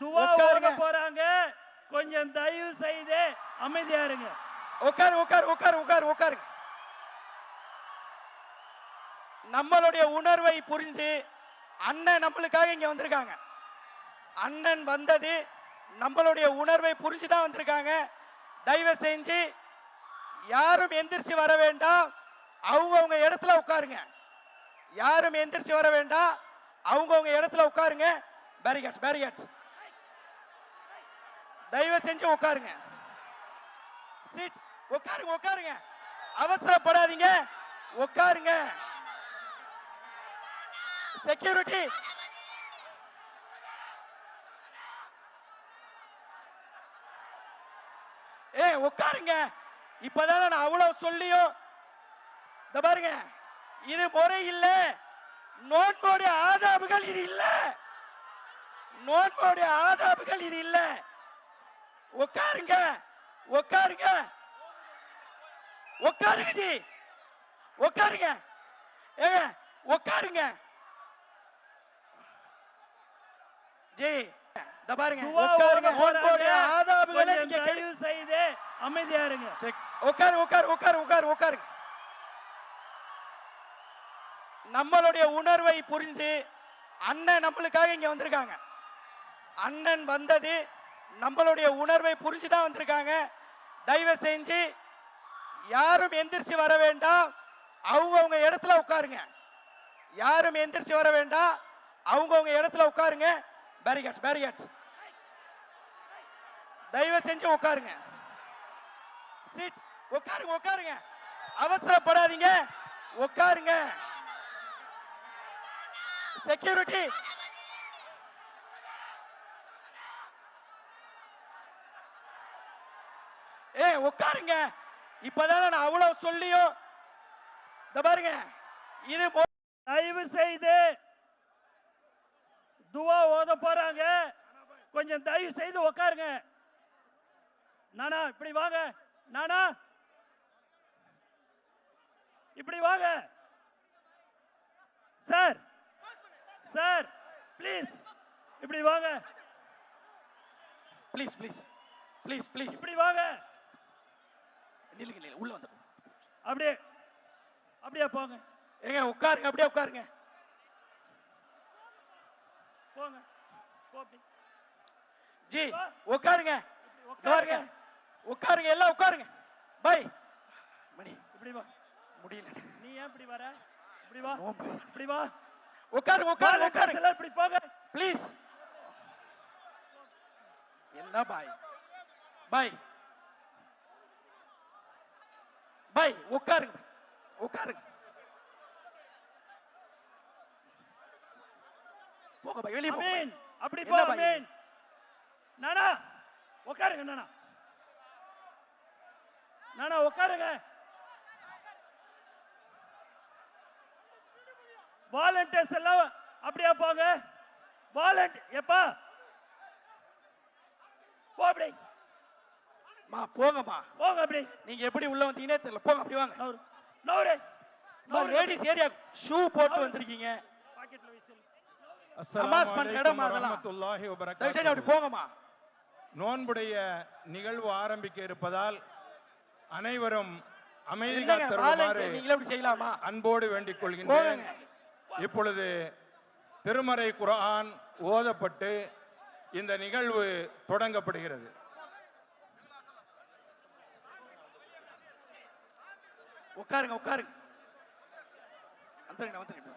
துவா ஓத உட்காருங்க. போறாங்க. கொஞ்சம் தயவு செய்து அமைதியா இருங்க. உட்காரு உட்காரு உட்காரு உட்காரு உட்காரு. நம்மளுடைய உணர்வை புரிந்து அண்ணன் நம்மளுக்காக இங்க வந்திருக்காங்க. அண்ணன் வந்தது நம்மளுடைய உணர்வை புரிஞ்சு தான் வந்திருக்காங்க. தயவு செஞ்சு யாரும் எந்திரிச்சு வர வேண்டாம். அவங்கவுங்க இடத்துல உட்காருங்க. யாரும் எந்திரிச்சு வர வேண்டாம். அவங்கவுங்க இடத்துல உட்காருங்க. பேரிகேட்ஸ் பேரிகேட்ஸ் தயவு செஞ்சு உட்காருங்க. சீட் உட்காருங்க உட்காருங்க. அவசரப்படாதீங்க. உட்காருங்க. செக்யூரிட்டி ஏ உட்காருங்க. இப்பதான நான் அவ்வளவு சொல்லியும் இந்த பாருங்க. இது முறை இல்ல. நோன்போடைய ஆதாபுகள் இது இல்ல. நோன்போடைய ஆதாபுகள் இது இல்லை. உட்காருங்க உட்காருங்க உட்காருங்க ஜி. உட்காருங்க ஏங்க உட்காருங்க ஜி இந்த பாருங்க உட்காருங்க போறாங்க ஆதாபுகளை நீங்க தயவு செய்து அமைதியா இருங்க. உட்காரு உட்காரு உட்காரு உட்காரு உட்காரு நம்மளுடைய உணர்வை புரிந்து அண்ணன் நம்மளுக்காக இங்க வந்திருக்காங்க. அண்ணன் வந்தது நம்மளுடைய உணர்வை புரிஞ்சு தான் வந்திருக்காங்க. தயவு செஞ்சு யாரும் எந்திரிச்சு வர வேண்டாம். அவங்கவுங்க இடத்துல உட்காருங்க. யாரும் எந்திரிச்சு வர வேண்டாம். அவங்கவுங்க இடத்துல உட்காருங்க. பேரிகேட்ஸ் பேரிகேட்ஸ் தயவு செஞ்சு உட்காருங்க. சீட் உட்காருங்க உட்காருங்க. அவசரப்படாதீங்க. உட்காருங்க. செக்யூரிட்டி ஏ உட்காருங்க. இப்பதானே நான் அவ்வளவு சொல்லியும் இந்த பாருங்க. இது தயவு செய்து துவா ஓத போறாங்க. கொஞ்சம் தயவு செய்து உட்காருங்க. நானா இப்படி வாங்க. நானா? இப்படி வாங்க. சார் சார் ப்ளீஸ் இப்படி வாங்க. ப்ளீஸ் ப்ளீஸ் ப்ளீஸ் ப்ளீஸ் இப்படி வாங்க. நில்லுங்க நில்லுங்க உள்ள வந்து அப்படியே அப்படியே போங்க. ஏங்க உட்காருங்க அப்படியே உட்காருங்க. போங்க ஜி உட்காருங்க. உட்காருங்க. உட்காருங்க எல்லாம் உட்காருங்க. பை. மணி. இப்படி வா. முடியல. நீ ஏன் இப்படி வர? இப்படி வா. இப்படி வா. உட்காருங்க உட்காருங்க உட்காருங்க. எல்லாம் இப்படி போங்க. ப்ளீஸ் என்ன பாய்? பாய். பாய் உட்காருங்க. உட்காருங்க. போங்க பாய் வெளியே அமீன் அப்படி போ? அமீன் நானா? உட்காருங்க நானா. நானா உட்காருங்க. வாலண்டியர்ஸ் எல்லாம் அப்படியே போங்க? வாலண்ட் எப்பா? போ அப்படி. மா போங்கம்மா. போங்க அப்படி. நீங்க எப்படி உள்ள வந்தீங்கன்னே தெரியல. போங்க அப்படி வாங்க. நவரு நவரு நவரு லேடிஸ் ஏரியா ஷூ போட்டு வந்திருக்கீங்க. பாக்கெட்ல வீசல். நமாஸ் அஸ்ஸலாமு பண்ற இடம் அதெல்லாம். தயவு செஞ்சு வபரகாத்துஹு. அப்படி போங்கம்மா. நோன்புடைய நிகழ்வு ஆரம்பிக்க இருப்பதால் அனைவரும் அமைதி காத்தருமாறு அன்போடு வேண்டிக் கொள்கின்றேன் இப்பொழுது திருமறை குர்ஆன் ஓதப்பட்டு இந்த நிகழ்வு தொடங்கப்படுகிறது. உட்காருங்க உட்காருங்க வந்துருங்க வந்துருங்க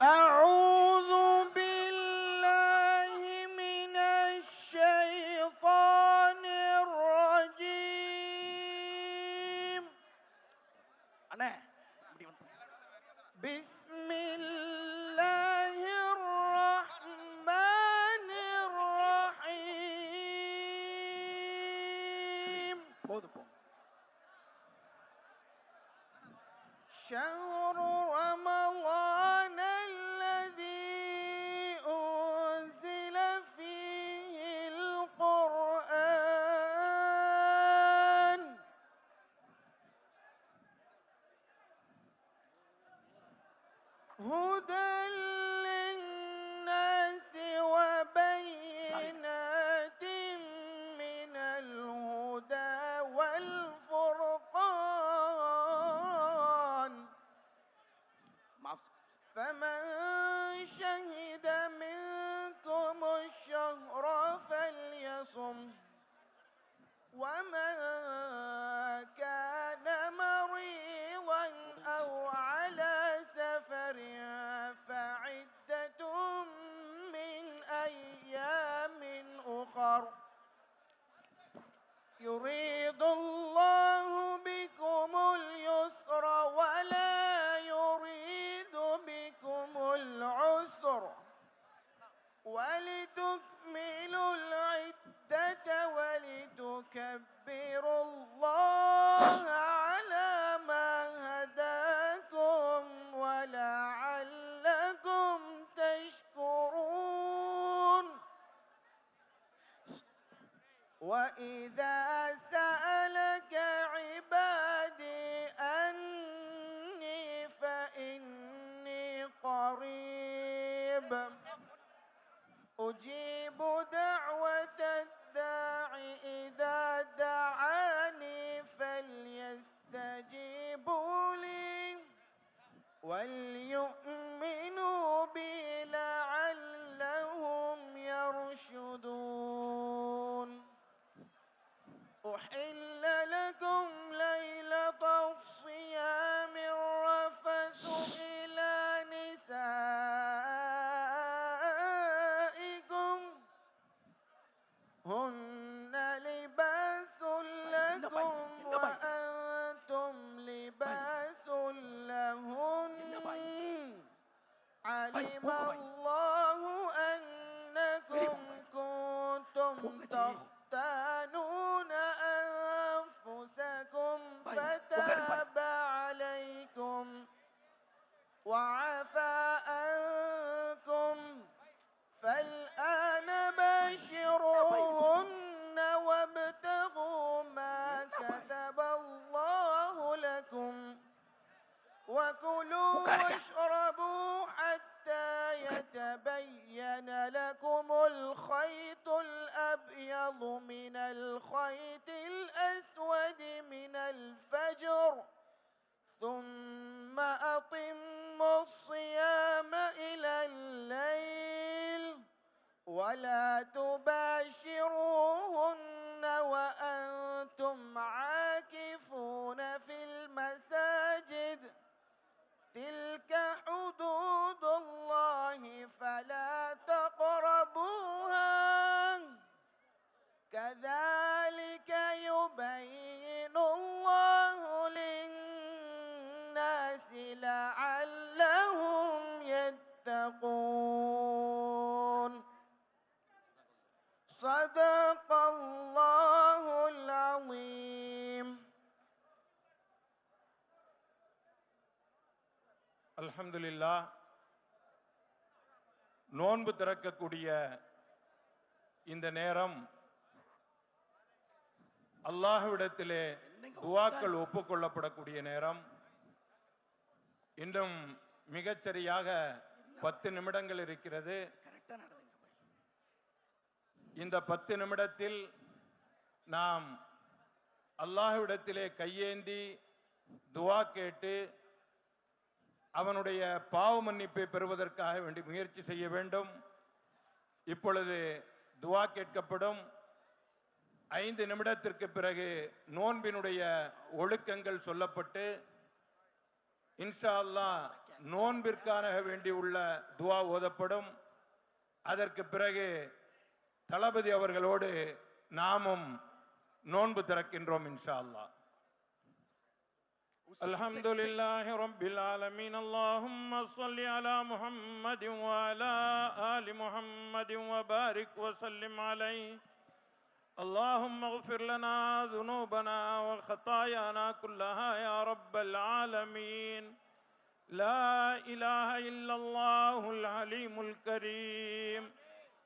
أعوذ بالله يريد واذا سالك عبادي اني فاني قريب أجيب دعوه الداع اذا دعاني فليستجيبوا لي وليؤمنوا أحل لكم ليلة الصيام. وكلوا واشربوا حتى يتبين لكم الخيط الأبيض من الخيط الأسود من الفجر. ثم أطموا الصيام إلى الليل. ولا تباشروهن அல்ஹம்துலில்லா நோன்பு திறக்கக்கூடிய இந்த நேரம் அல்லாஹ்விடத்திலே துவாக்கள் ஒப்புக்கொள்ளப்படக்கூடிய நேரம். இன்னும் மிகச்சரியாக பத்து நிமிடங்கள் இருக்கிறது. இந்த பத்து நிமிடத்தில் நாம் அல்லாஹ்விடத்திலே கையேந்தி துவா கேட்டு அவனுடைய பாவ மன்னிப்பை பெறுவதற்காக வேண்டி முயற்சி செய்ய வேண்டும். இப்பொழுது துவா கேட்கப்படும். ஐந்து நிமிடத்திற்கு பிறகு நோன்பினுடைய ஒழுக்கங்கள் சொல்லப்பட்டு இன்ஷா அல்லாஹ் நோன்பிற்கான வேண்டி உள்ள துவா ஓதப்படும். அதற்கு பிறகு தளபதி அவர்களோடு நாமும் நோன்பு திறக்கின்றோம் இன்ஷா அல்லாஹ் الحمد لله رب العالمين. اللهم صل على محمد وعلى آل محمد وبارك وسلم عليه. اللهم اغفر لنا ذنوبنا وخطايانا كلها يا رب العالمين. لا إله إلا الله العليم الكريم.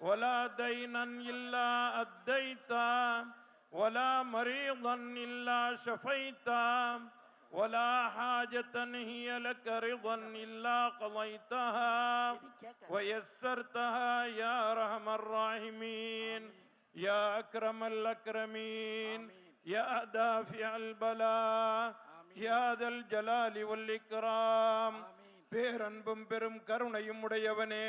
ولا دينا إلا أديته ولا مريضا إلا شفيته ولا حاجة هي لك رضا إلا قضيتها ويسرتها يا أرحم الراحمين يا أكرم الأكرمين يا دافع البلاء யாதல் ஜலாலி வல்லிக்ராம் ஆமீன். பேரன்பும் பெரும் கருணையும் உடையவனே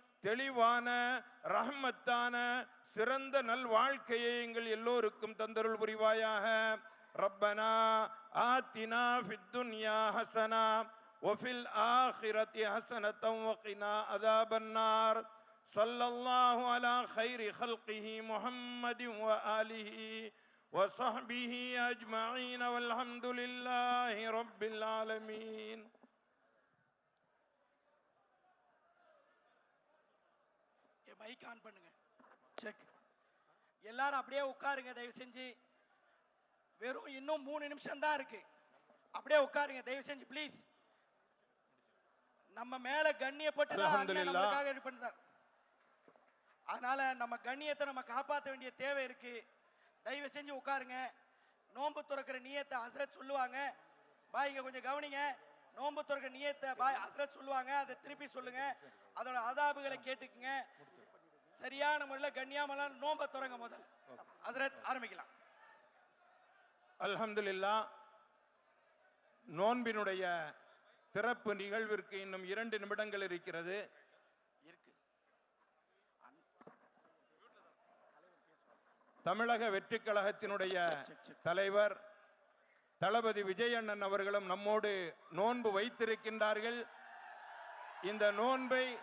தெளிவான ரஹ்மத்தான சிறந்த நல் வாழ்க்கையை எங்கள் எல்லோருக்கும் தந்தருள் புரிவாயாக ரப்பனா ஆத்தினா ஃபித் துன்யா ஹசனா وفي الآخرة حسنة وقنا عذاب النار صلى الله على خير خلقه محمد وآله وصحبه أجمعين والحمد لله رب العالمين மைக் ஆன் பண்ணுங்க. செக் எல்லாரும் அப்படியே உட்காருங்க தயவு செஞ்சு. வெறும் இன்னும் மூணு நிமிஷம் தான் இருக்கு. அப்படியே உட்காருங்க தயவு செஞ்சு ப்ளீஸ் நம்ம மேல கண்ணியப்பட்டு. நம்மளுக்காக இது பண்றார். அதனால நம்ம கண்ணியத்தை நம்ம காப்பாற்ற வேண்டிய தேவை இருக்கு. தயவு செஞ்சு உட்காருங்க. நோன்பு துறக்கிற நியத்தை ஹசரத் சொல்லுவாங்க. பாய் இங்க கொஞ்சம் கவனிங்க. நோன்பு துறக்கிற நியத்தை பாய் ஹசரத் சொல்லுவாங்க. அதை திருப்பி சொல்லுங்க. அதோட அதாபுகளை கேட்டுக்குங்க. சரியான முறையில் கண்ணியாமலாம் நோன்பை துறங்க முதல். ஹசரத் ஆரம்பிக்கலாம். அல்ஹம்துலில்லா நோன்பினுடைய திறப்பு நிகழ்விற்கு இன்னும் இரண்டு நிமிடங்கள் இருக்கிறது. இருக்கு. தமிழக வெற்றிக் கழகத்தினுடைய தலைவர் தளபதி விஜயண்ணன் அவர்களும் நம்மோடு நோன்பு வைத்திருக்கின்றார்கள். இந்த நோன்பை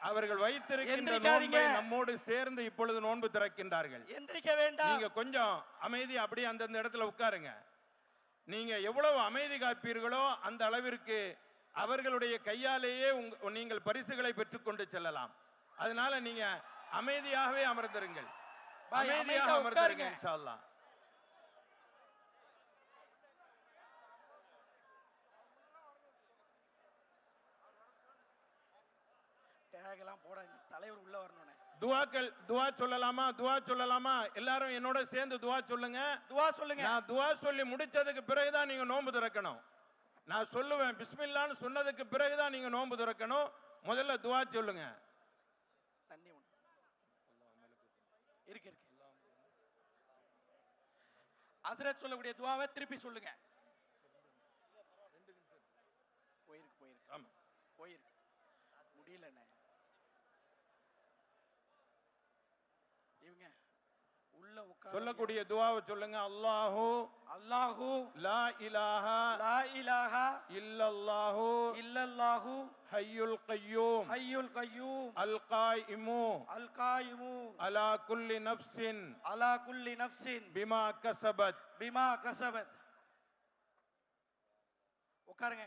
அவர்கள் வைத்திருக்கின்ற. நோன்பை நம்மோடு சேர்ந்து இப்பொழுது நோன்பு திறக்கின்றார்கள். எந்திரிக்க வேண்டாம். நீங்க கொஞ்சம் அமைதி அப்படியே அந்தந்த இடத்துல உட்காருங்க. நீங்க எவ்வளவு அமைதி காப்பீர்களோ அந்த அளவிற்கு அவர்களுடைய கையாலேயே உங்க நீங்கள் பரிசுகளை பெற்றுக்கொண்டு செல்லலாம். அதனால நீங்க அமைதியாகவே அமர்ந்திருங்கள். அமைதியாக அமைதியா அமர்ந்திருங்க. இன்ஷா எல்லாம் போடாதீங்க தலைவர் உள்ள வரணும்னே. துவாக்கள் துவா சொல்லலாமா? துவா சொல்லலாமா? எல்லாரும் என்னோட சேர்ந்து துவா சொல்லுங்க. துவா சொல்லுங்க. நான் துவா சொல்லி முடிச்சதுக்கு பிறகுதான் நீங்க நோன்பு திறக்கணும். நான் சொல்லுவேன் பிஸ்மில்லான்னு சொன்னதுக்கு பிறகுதான் நீங்க நோன்பு திறக்கணும். முதல்ல துவா சொல்லுங்க. தண்ணி ஒண்ணு. இருக்கு இருக்கு. ஹசரத் சொல்லக்கூடிய துவாவை திருப்பி சொல்லுங்க. சொல்லக்கூடிய துவாவை சொல்லுங்க. அல்லாஹு அல்லாஹு லா இலாஹா லா இலாஹா இல்லல்லாஹு இல்லல்லாஹு ஹய்யுல் கய்யூம் ஹய்யுல் கய்யூம் அல் காயிமு. அல் காயிமு அலா குல்லி நஃப்ஸின். அலா குல்லி நஃப்ஸின். பிமா கசபத். பிமா கசபத். உட்காருங்க.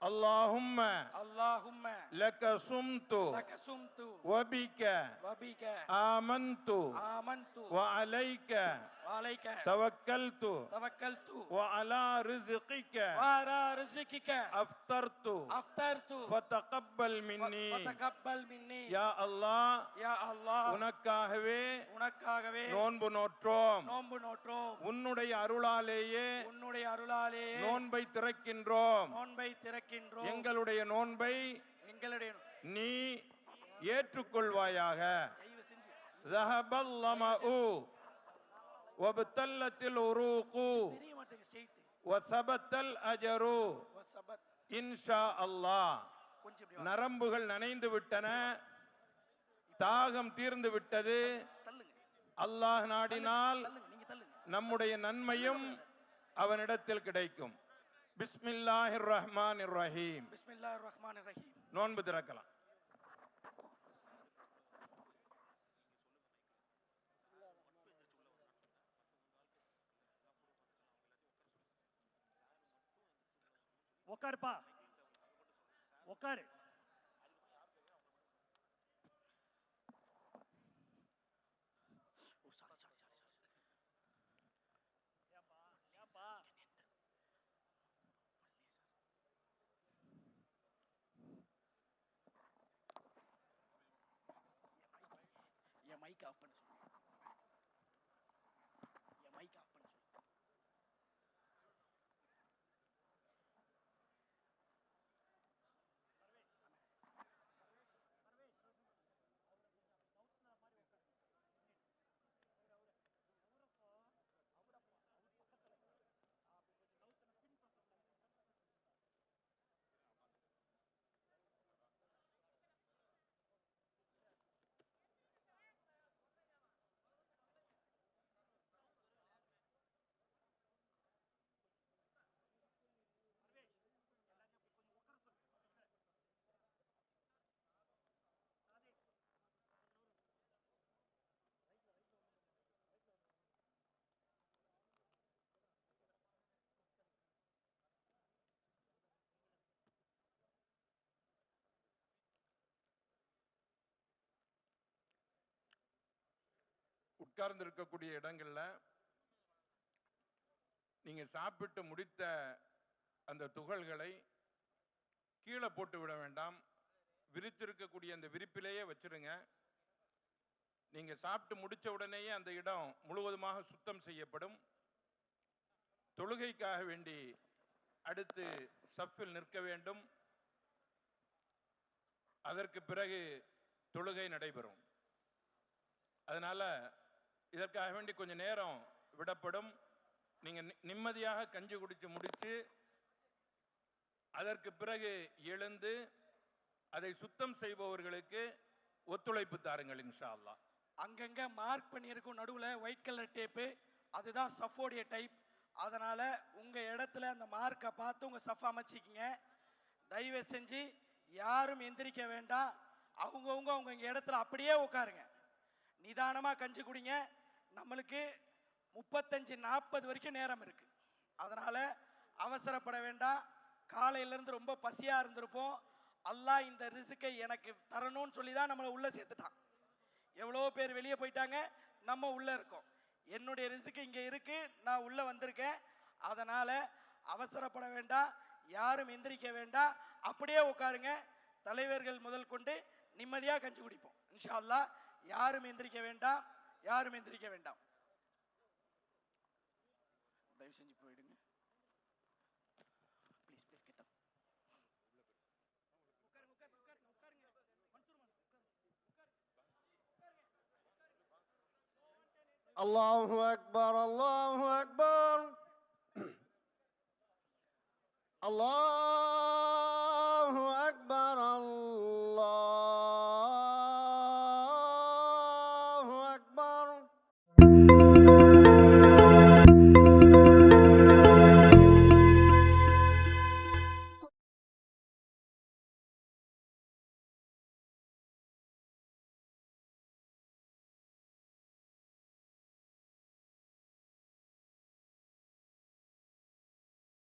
اللهم اللهم لك صمت لك صمت وبك وبك آمنت آمنت وعليك வலைக توكلت தவக்கல்து وعلى رزقك வாரா ரிஸ்கிக أفطرت அஃப்தர்து فتقبل مني வதகப்பல் மின்னி யா அல்லாஹ் யா அல்லாஹ் உனக்காகவே உனக்காகவே நோன்பு நோற்றோம் நோன்பு நோற்றோம் உன்னுடைய அருளாலேயே உன்னுடைய அருளாலே நோன்பை திறக்கின்றோம் நோன்பை திறக்கின்றோம் எங்களுடைய நோன்பை எங்களுடைய நீ ஏற்றுக்கொள்வாயாக தயவு செஞ்சு ذهب الظمأ ஒபத்தல்லத்தில் உருகு. ஒசபத்தல் அஜரு. இன்ஷா அல்லாஹ் நரம்புகள் நனைந்து விட்டன. தாகம் தீர்ந்து விட்டது. அல்லாஹ் நாடினால் நம்முடைய நன்மையும் அவனிடத்தில் கிடைக்கும். பிஸ்மில்லாஹிர் ரஹ்மான் ரஹீம் நோன்பு திறக்கலாம். உக்காருப்பா. உக்காரு oh sorry sorry sorry sorry ஏன்பா என் மைக் ஆஃப் பண்ண சொல்லு என் மைக் ஆஃப் பண்ண சொல்லு உட்கார்ந்து இருக்கக்கூடிய இடங்கள்ல நீங்க சாப்பிட்டு முடித்த அந்த துகள்களை கீழே போட்டு விட வேண்டாம். விரித்திருக்கக்கூடிய அந்த விரிப்பிலேயே வச்சிருங்க. நீங்க சாப்பிட்டு முடிச்ச உடனேயே அந்த இடம் முழுவதுமாக சுத்தம் செய்யப்படும். தொழுகைக்காக வேண்டி அடுத்து சஃப்பில் நிற்க வேண்டும். அதற்கு பிறகு தொழுகை நடைபெறும். அதனால இதற்காக வேண்டி கொஞ்சம் நேரம் விடப்படும். நீங்கள் நி- நிம்மதியாக கஞ்சி குடித்து முடித்து அதற்கு பிறகு எழுந்து அதை சுத்தம் செய்பவர்களுக்கு ஒத்துழைப்பு தாருங்கள் இன்ஷா அல்லா அங்கங்க மார்க் பண்ணியிருக்கும் நடுவில் ஒயிட் கலர் டேப்பு அதுதான் சஃபோடைய டைப் அதனால் உங்கள் இடத்துல அந்த மார்க்கை பார்த்து உங்கள் சஃப் அமைச்சிக்கிங்க. தயவு செஞ்சு யாரும் எந்திரிக்க வேண்டாம். அவங்கவுங்க அவங்க இடத்துல அப்படியே உட்காருங்க. நிதானமாக கஞ்சி குடிங்க. நம்மளுக்கு முப்பத்தஞ்சு நாற்பது வரைக்கும் நேரம் இருக்கு. அதனால அவசரப்பட வேண்டாம். காலையிலேருந்து ரொம்ப பசியாக இருந்திருப்போம். அல்லாஹ் இந்த ரிசுக்கை எனக்கு தரணும்னு சொல்லி தான் நம்மளை உள்ளே சேர்த்துட்டான். எவ்வளோ பேர் வெளியே போயிட்டாங்க. நம்ம உள்ளே இருக்கோம். என்னுடைய ரிசுக்கு இங்கே இருக்குது நான் உள்ளே வந்திருக்கேன். அதனால் அவசரப்பட வேண்டாம். யாரும் எந்திரிக்க வேண்டாம். அப்படியே உட்காருங்க. தலைவர்கள் முதல் கொண்டு நிம்மதியாக கஞ்சி குடிப்போம். இன்ஷா அல்லா யாரும் எந்திரிக்க வேண்டாம். யாரும் எந்திரிக்க வேண்டாம். தயவு செஞ்சு போயிடுங்க. ப்ளீஸ் ப்ளீஸ் கிட்ட அல்லாஹு அக்பர் அல்லாஹு அக்பர் அல்லாஹு அக்பர் அல்லாஹ்